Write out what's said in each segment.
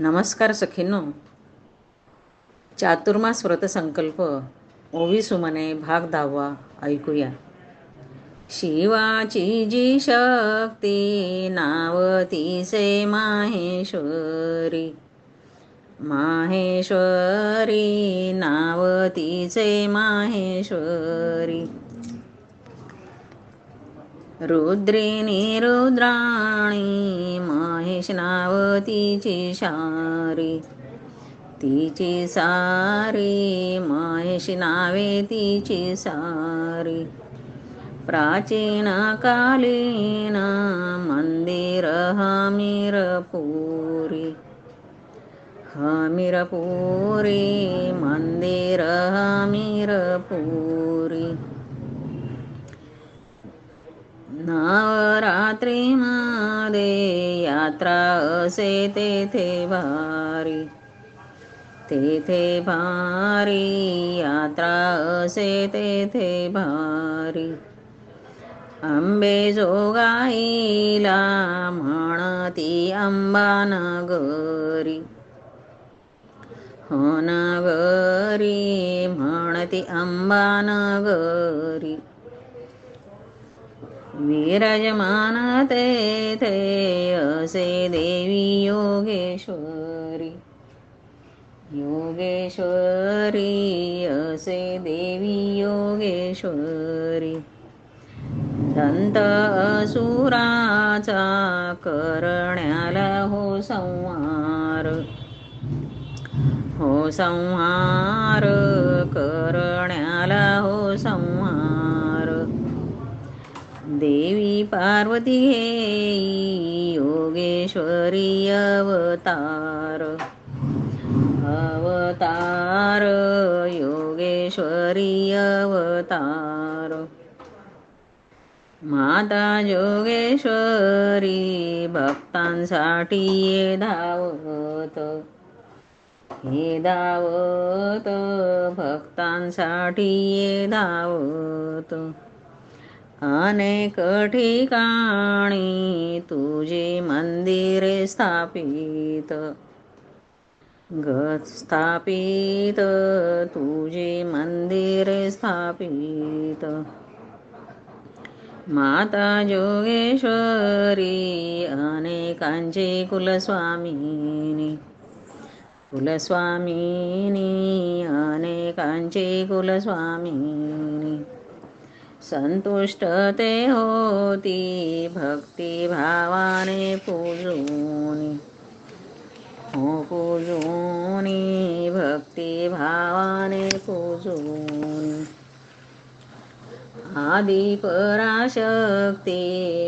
नमस्कार सखींनो. चातुर्मास व्रतसंकल्प ओवी सुमने भाग दहावा ऐकूया. शिवाची जी शक्ती नावतीसे माहेश्वरी. माहेश्वरी नावतीचे माहेश्वरी. रुद्रिणी रुद्राणी महेश नावतीची शारी. तिची सारी महेश नावे तिची सारी. प्राचीन कालीन मंदिर हमीरपुरी. हमीरपुरी मंदिर हमीरपुरी. नवरात्रीमध्ये यात्रा असे तेथे भारी. तेथे भारी यात्रा असे तेथे भारी. आंबे जोगाईला म्हणती अंबानगरी. हो नगरी म्हणती अंबानगरी. विराजमान तेथे असे देवी योगेश्वरी. योगेश्वरी असे देवी योगेश्वरी. दंत असुराचा करण्याला हो संहार. हो संहार. पार्वती हे योगेश्वरी अवतार. अवतार योगेश्वरी अवतार माता योगेश्वरी भक्तांसाठी ये धावत. हे धावत भक्तांसाठी ये धावत. अनेक ठिकाणी तुझी मंदिरे स्थापित. ग स्थापित तुझी मंदिरे स्थापित. माता जोगेश्वरी अनेकांचे कुलस्वामिनी. कुलस्वामिनी अनेकांचे कुलस्वामिनी. संतुष्ट ते होती भक्तिभावाने पूजूनी। हो पूजूनी भक्तिभावाने पूजूनी। आदिपराशक्ती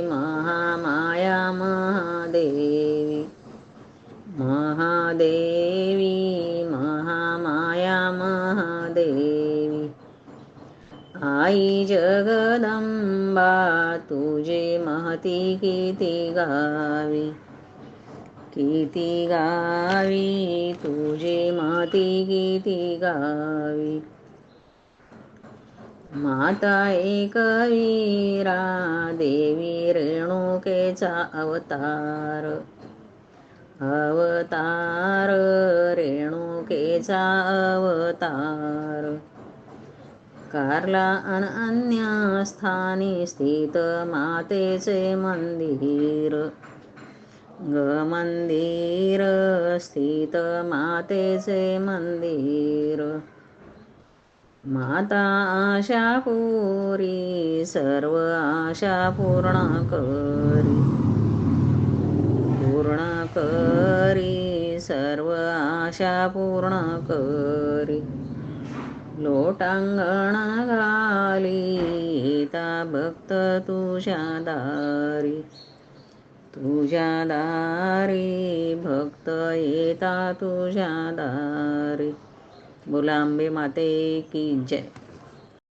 महामाया महादेवी। महादेवी महामाया महादेवी। आई जगदंबा तुझे महती किती गावी? किती गावी? तुझे महती किती गावी? माता एकवीरा देवी रेणुकेचा अवतार. अवतार रेणुकेचा अवतार. कारला अन अन्य स्थानी स्थित मातेचे मंदिर. ग मंदिर स्थित मातेचे मंदिर. माता आशापुरी सर्व आशा पूर्ण करी. पूर्ण करी सर्व आशा पूर्ण करी. लोटांगण घाली भक्त तुझ्या दारी. तुझ्या दारी भक्त येता तुझ्या दारी. बोला अंबे माते की जय.